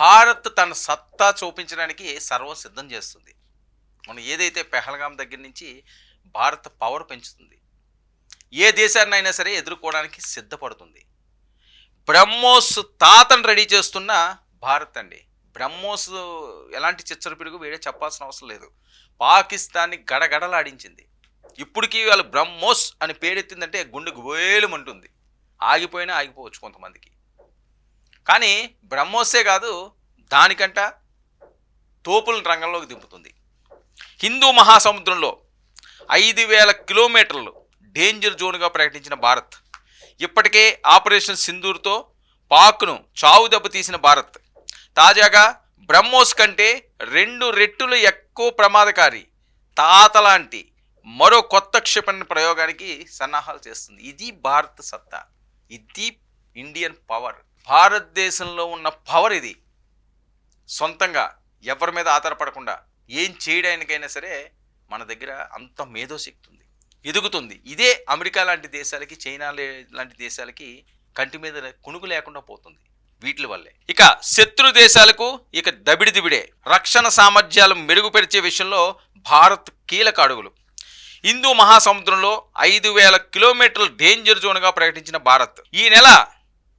భారత్ తన సత్తా చూపించడానికి సర్వం సిద్ధం చేస్తుంది. మనం ఏదైతే పెహల్గాం దగ్గర నుంచి భారత్ పవర్ పెంచుతుంది ఏ దేశాన్నైనా సరే ఎదుర్కోవడానికి సిద్ధపడుతుంది. బ్రహ్మోస్ తాతను రెడీ చేస్తున్న భారత్ అండి. బ్రహ్మోస్ ఎలాంటి చిచ్చరపిడుగు వేరే చెప్పాల్సిన అవసరం లేదు. పాకిస్తాన్ని గడగడలాడించింది. ఇప్పటికీ వాళ్ళు బ్రహ్మోస్ అని పేరెత్తిందంటే గుండెకు వేలుమంటుంది. ఆగిపోయినా ఆగిపోవచ్చు కొంతమందికి. కానీ బ్రహ్మోసే కాదు దానికంట తోపులను రంగంలోకి దింపుతుంది. హిందూ మహాసముద్రంలో ఐదు వేల కిలోమీటర్లు డేంజర్ జోన్గా ప్రకటించిన భారత్. ఇప్పటికే ఆపరేషన్ సింధూర్తో పాక్ను చావు దెబ్బతీసిన భారత్. తాజాగా బ్రహ్మోస్ కంటే రెండు రెట్టులు ఎక్కువ ప్రమాదకారి తాత లాంటి మరో కొత్త క్షిపణి ప్రయోగానికి సన్నాహాలు చేస్తుంది. ఇది భారత్ సత్తా. ఇది ఇండియన్ పవర్. భారతదేశంలో ఉన్న పవర్ ఇది. సొంతంగా ఎవరి మీద ఆధారపడకుండా ఏం చేయడానికైనా సరే మన దగ్గర అంత మేధోశక్తి ఉంది. ఎదుగుతుంది. ఇదే అమెరికా లాంటి దేశాలకి చైనా లాంటి దేశాలకి కంటి మీద కునుకు లేకుండా పోతుంది వీటి వల్లే. ఇక శత్రు దేశాలకు ఇక దబిడి దిబిడే రక్షణ సామర్థ్యాలు మెరుగుపరిచే విషయంలో భారత్ కీలక అడుగులు. హిందూ మహాసముద్రంలో ఐదు వేల కిలోమీటర్ల డేంజర్ జోన్గా ప్రకటించిన భారత్. ఈ నెల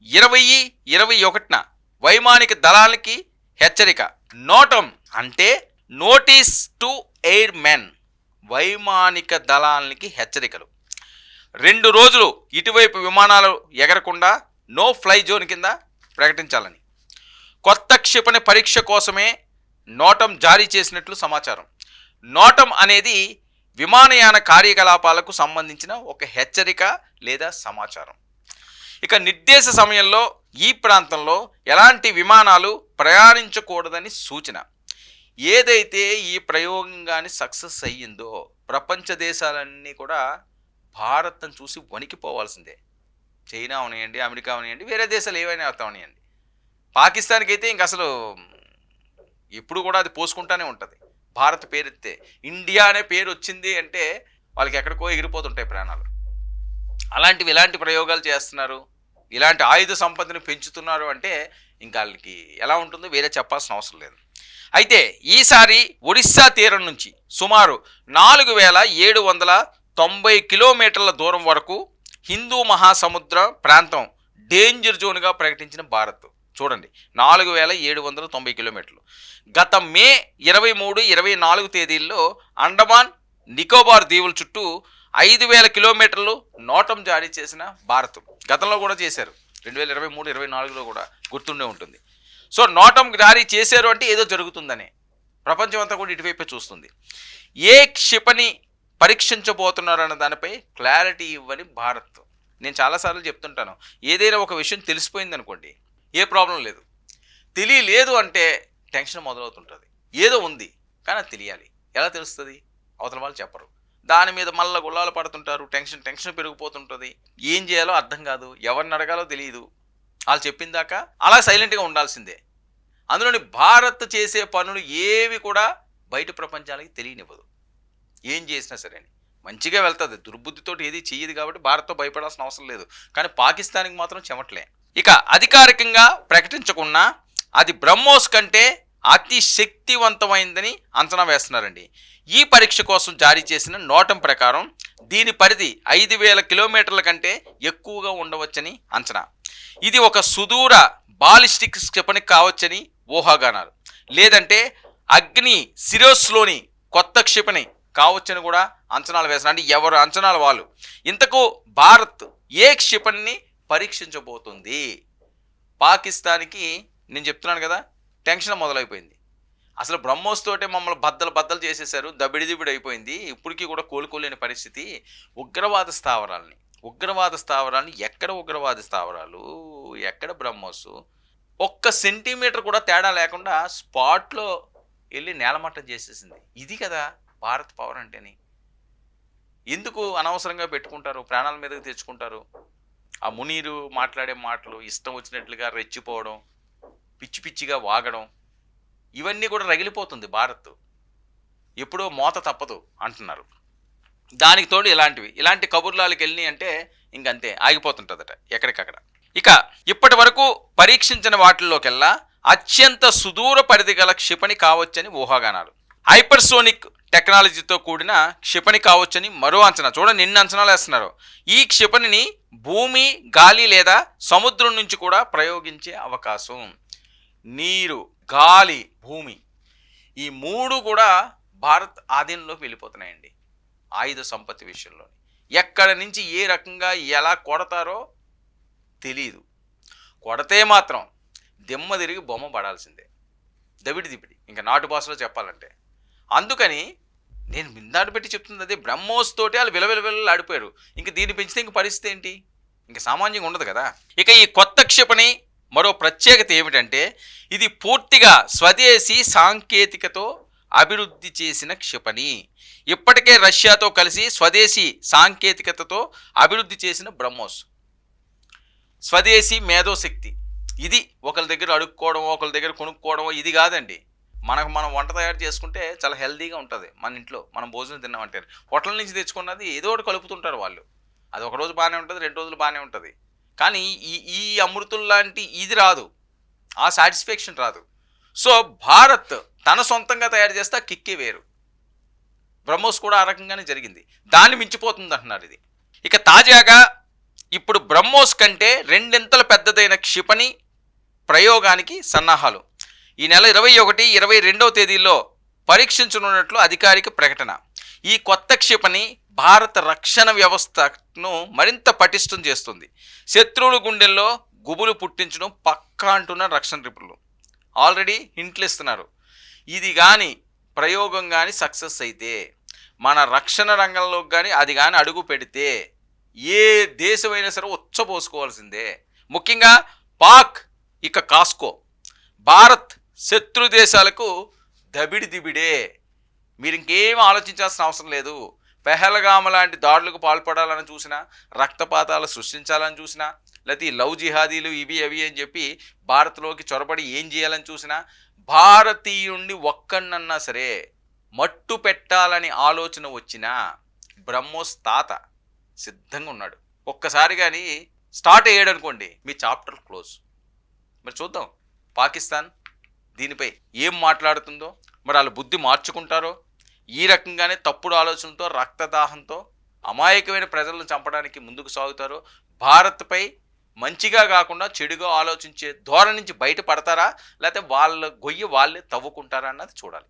ఇరవై ఇరవై ఒకటిన వైమానిక దళాలకి హెచ్చరిక. నోటం అంటే నోటీస్ టు ఎయిర్ మెన్ వైమానిక దళాలకి హెచ్చరికలు. రెండు రోజులు ఇటువైపు విమానాలు ఎగరకుండా నో ఫ్లై జోన్ కింద ప్రకటించాలని. కొత్త క్షిపణి పరీక్ష కోసమే నోటం జారీ చేసినట్లు సమాచారం. నోటం అనేది విమానయాన కార్యకలాపాలకు సంబంధించిన ఒక హెచ్చరిక లేదా సమాచారం. ఇక నిర్దేశ సమయంలో ఈ ప్రాంతంలో ఎలాంటి విమానాలు ప్రయాణించకూడదని సూచన. ఏదైతే ఈ ప్రయోగం కానీ సక్సెస్ అయ్యిందో ప్రపంచ దేశాలన్నీ కూడా భారత్ను చూసి వణికిపోవాల్సిందే. చైనా అవనియండి అమెరికా అవనియండి వేరే దేశాలు ఏవైనా అవనియండి. పాకిస్తాన్కి అయితే ఇంక అసలు ఎప్పుడు కూడా అది పోసుకుంటానే ఉంటుంది. భారత్ పేరెత్తే. ఇండియా అనే పేరు వచ్చింది అంటే వాళ్ళకి ఎక్కడికో ఎగిరిపోతుంటాయి ప్రాణాలు. అలాంటివి ఇలాంటి ప్రయోగాలు చేస్తున్నారు? ఇలాంటి ఆయుధ సంపదని పెంచుతున్నారు అంటే ఇంకా వాళ్ళకి ఎలా ఉంటుందో వేరే చెప్పాల్సిన అవసరం లేదు. అయితే ఈసారి ఒడిస్సా తీరం నుంచి సుమారు నాలుగు వేల ఏడు వందల తొంభై కిలోమీటర్ల దూరం వరకు హిందూ మహాసముద్ర ప్రాంతం డేంజర్ జోన్గా ప్రకటించిన భారత్. చూడండి నాలుగు వేల ఏడు వందల తొంభై కిలోమీటర్లు. గత మే ఇరవై మూడు ఇరవై నాలుగు తేదీల్లో అండమాన్ నికోబార్ దీవుల చుట్టూ ఐదు వేల కిలోమీటర్లు నోటం జారీ చేసిన భారత్. గతంలో కూడా చేశారు. రెండు వేల ఇరవై మూడు ఇరవై నాలుగులో కూడా గుర్తుండే ఉంటుంది. సో నోటం జారీ చేశారు అంటే ఏదో జరుగుతుందని. ప్రపంచం అంతా కూడా ఇటువైపే చూస్తుంది. ఏ క్షిపణి పరీక్షించబోతున్నారు అన్న దానిపై క్లారిటీ ఇవ్వని భారత్. నేను చాలాసార్లు చెప్తుంటాను. ఏదైనా ఒక విషయం తెలిసిపోయింది అనుకోండి ఏ ప్రాబ్లం లేదు. తెలియలేదు అంటే టెన్షన్ మొదలవుతుంటుంది. ఏదో ఉంది కానీ అది తెలియాలి. ఎలా తెలుస్తుంది? అవతల వాళ్ళు చెప్పరు. దాని మీద మళ్ళీ గుల్లాలు పడుతుంటారు టెన్షన్ టెన్షన్ పెరిగిపోతుంటుంది. ఏం చేయాలో అర్థం కాదు ఎవరిని అడగాలో తెలియదు వాళ్ళు చెప్పిన దాకా అలా సైలెంట్గా ఉండాల్సిందే. అందులోని భారత్ చేసే పనులు ఏవి కూడా బయట ప్రపంచానికి తెలియనివ్వదు. ఏం చేసినా సరే అని. మంచిగా వెళ్తుంది దుర్బుద్ధితో ఏది చేయదు కాబట్టి భారత్తో భయపడాల్సిన అవసరం లేదు. కానీ పాకిస్తాన్కి మాత్రం చెమట్లే. ఇక అధికారికంగా ప్రకటించకుండా అది బ్రహ్మోస్ కంటే అతి శక్తివంతమైందని అంచనా వేస్తున్నారండి. ఈ పరీక్ష కోసం జారీ చేసిన నోటం ప్రకారం దీని పరిధి ఐదు వేల కిలోమీటర్ల కంటే ఎక్కువగా ఉండవచ్చని అంచనా. ఇది ఒక సుదూర బాలిస్టిక్ క్షిపణి కావచ్చని ఊహాగానాలు. లేదంటే అగ్ని సిరోస్లోని కొత్త క్షిపణి కావచ్చని కూడా అంచనాలు వేస్తున్నారు. అంటే ఎవరు అంచనాలు వాళ్ళు? ఇంతకు భారత్ ఏ క్షిపణిని పరీక్షించబోతుంది? పాకిస్తాన్కి నేను చెప్తున్నాను కదా టెన్షన్ మొదలైపోయింది. అసలు బ్రహ్మోస్తోటే మమ్మల్ని బద్దలు బద్దలు చేసేసారు దబిడిదిబిడి అయిపోయింది. ఇప్పటికీ కూడా కోలుకోలేని పరిస్థితి. ఉగ్రవాద స్థావరాలని ఉగ్రవాద స్థావరాలని ఎక్కడ ఉగ్రవాద స్థావరాలు ఎక్కడ బ్రహ్మోస్? ఒక్క సెంటీమీటర్ కూడా తేడా లేకుండా స్పాట్లో వెళ్ళి నేలమట్టం చేసేసింది. ఇది కదా భారత్ పవర్ అంటేని. ఎందుకు అనవసరంగా పెట్టుకుంటారు? ప్రాణాల మీదకి తెచ్చుకుంటారు? ఆ మునీరు మాట్లాడే మాటలు ఇష్టం వచ్చినట్లుగా రెచ్చిపోవడం పిచ్చి పిచ్చిగా వాగడం ఇవన్నీ కూడా రగిలిపోతుంది భారత్. ఎప్పుడో మోత తప్పదు అంటున్నారు. దానికి తోడు ఇలాంటివి. ఇలాంటి కబుర్లాలకు వెళ్ళి అంటే ఇంకంతే ఆగిపోతుంటుందట ఎక్కడికక్కడ. ఇక ఇప్పటి వరకు పరీక్షించిన వాటిల్లోకెల్లా అత్యంత సుదూర పరిధి గల క్షిపణి కావచ్చని ఊహాగానాలు. హైపర్సోనిక్ టెక్నాలజీతో కూడిన క్షిపణి కావచ్చని మరో అంచనా. చూడండి నిన్న అంచనాలు వేస్తున్నారు. ఈ క్షిపణిని భూమి గాలి లేదా సముద్రం నుంచి కూడా ప్రయోగించే అవకాశం. నీరు గాలి భూమి ఈ మూడు కూడా భారత్ ఆధీనంలోకి వెళ్ళిపోతున్నాయండి ఆయుధ సంపత్తి విషయంలో ఎక్కడ నుంచి ఏ రకంగా ఎలా కొడతారో తెలియదు కొడితే మాత్రం దిమ్మ తిరిగి బొమ్మ పడాల్సిందే. దవిడి దిపిడి ఇంకా నాటు భాషలో చెప్పాలంటే. అందుకని నేను మిందాడు పెట్టి చెప్తుంది అదే. బ్రహ్మోస్ తోటి వాళ్ళు విలవిలవిల ఆడిపోయారు. ఇంక దీన్ని పెంచితే ఇంక పరిస్థితి ఏంటి? ఇంక సామాన్యంగా ఉండదు కదా. ఇక ఈ కొత్త క్షిపణి మరో ప్రత్యేకత ఏమిటంటే ఇది పూర్తిగా స్వదేశీ సాంకేతికతో అభివృద్ధి చేసిన క్షిపణి. ఇప్పటికే రష్యాతో కలిసి స్వదేశీ సాంకేతికతతో అభివృద్ధి చేసిన బ్రహ్మోస్. స్వదేశీ మేధోశక్తి. ఇది ఒకరి దగ్గర అడుక్కోవడం ఒకరి దగ్గర కొనుక్కోవడమో ఇది కాదండి. మనకు మనం వంట తయారు చేసుకుంటే చాలా హెల్తీగా ఉంటుంది మన ఇంట్లో. మనం భోజనం తిన్నామంటే. హోటల్ నుంచి తెచ్చుకున్నది ఏదో ఒకటి కలుపుతుంటారు వాళ్ళు. అది ఒక రోజు బాగానే ఉంటుంది రెండు రోజులు బాగానే ఉంటుంది. కానీ ఈ ఈ అమృతం లాంటి ఇది రాదు. ఆ సాటిస్ఫాక్షన్ రాదు. సో భారత్ తన సొంతంగా తయారు చేస్తే కిక్కే వేరు. బ్రహ్మోస్ కూడా ఆ రకంగానే జరిగింది. దాన్ని మించిపోతుంది అంటున్నారు ఇది. ఇక తాజాగా ఇప్పుడు బ్రహ్మోస్ కంటే రెండింతలు పెద్దదైన క్షిపణి ప్రయోగానికి సన్నాహాలు. ఈ నెల ఇరవై ఒకటి ఇరవై రెండవ తేదీల్లో పరీక్షించనున్నట్లు అధికారిక ప్రకటన. ఈ కొత్త క్షిపణి భారత రక్షణ వ్యవస్థను మరింత పటిష్టం చేస్తుంది. శత్రువుల గుండెల్లో గుబులు పుట్టించడం పక్కా అంటున్న రక్షణ నిపుణులు. ఆల్రెడీ హింట్లు ఇస్తున్నారు. ఇది కానీ ప్రయోగం కానీ సక్సెస్ అయితే మన రక్షణ రంగంలోకి కానీ అది కానీ అడుగు పెడితే ఏ దేశమైనా సరే ఉచ్చపోసుకోవాల్సిందే ముఖ్యంగా పాక్ ఇక కాస్కో. భారత్ శత్రు దేశాలకు దబిడి దిబిడే మీరు ఇంకేం ఆలోచించాల్సిన అవసరం లేదు. పెహలగామ లాంటి దాడులకు పాల్పడాలని చూసినా రక్తపాతాలు సృష్టించాలని చూసినా లేకపోతే ఈ లవ్ జిహాదీలు ఇవి అవి అని చెప్పి భారత్లోకి చొరబడి ఏం చేయాలని చూసినా భారతీయుణ్ణి ఒక్కన్నన్నా సరే మట్టు పెట్టాలని ఆలోచన వచ్చినా బ్రహ్మోస్ తాత సిద్ధంగా ఉన్నాడు. ఒక్కసారి కానీ స్టార్ట్ అయ్యాడు అనుకోండి మీ చాప్టర్ క్లోజ్. మరి చూద్దాం పాకిస్తాన్ దీనిపై ఏం మాట్లాడుతుందో మరి వాళ్ళ బుద్ధి మార్చుకుంటారో ఈ రకంగానే తప్పుడు ఆలోచనతో రక్తదాహంతో అమాయకమైన ప్రజలను చంపడానికి ముందుకు సాగుతారో. భారత్పై మంచిగా కాకుండా చెడుగా ఆలోచించే ధోరణి నుంచి బయటపడతారా? లేకపోతే వాళ్ళ గొయ్యి వాళ్ళే తవ్వుకుంటారా అన్నది చూడాలి.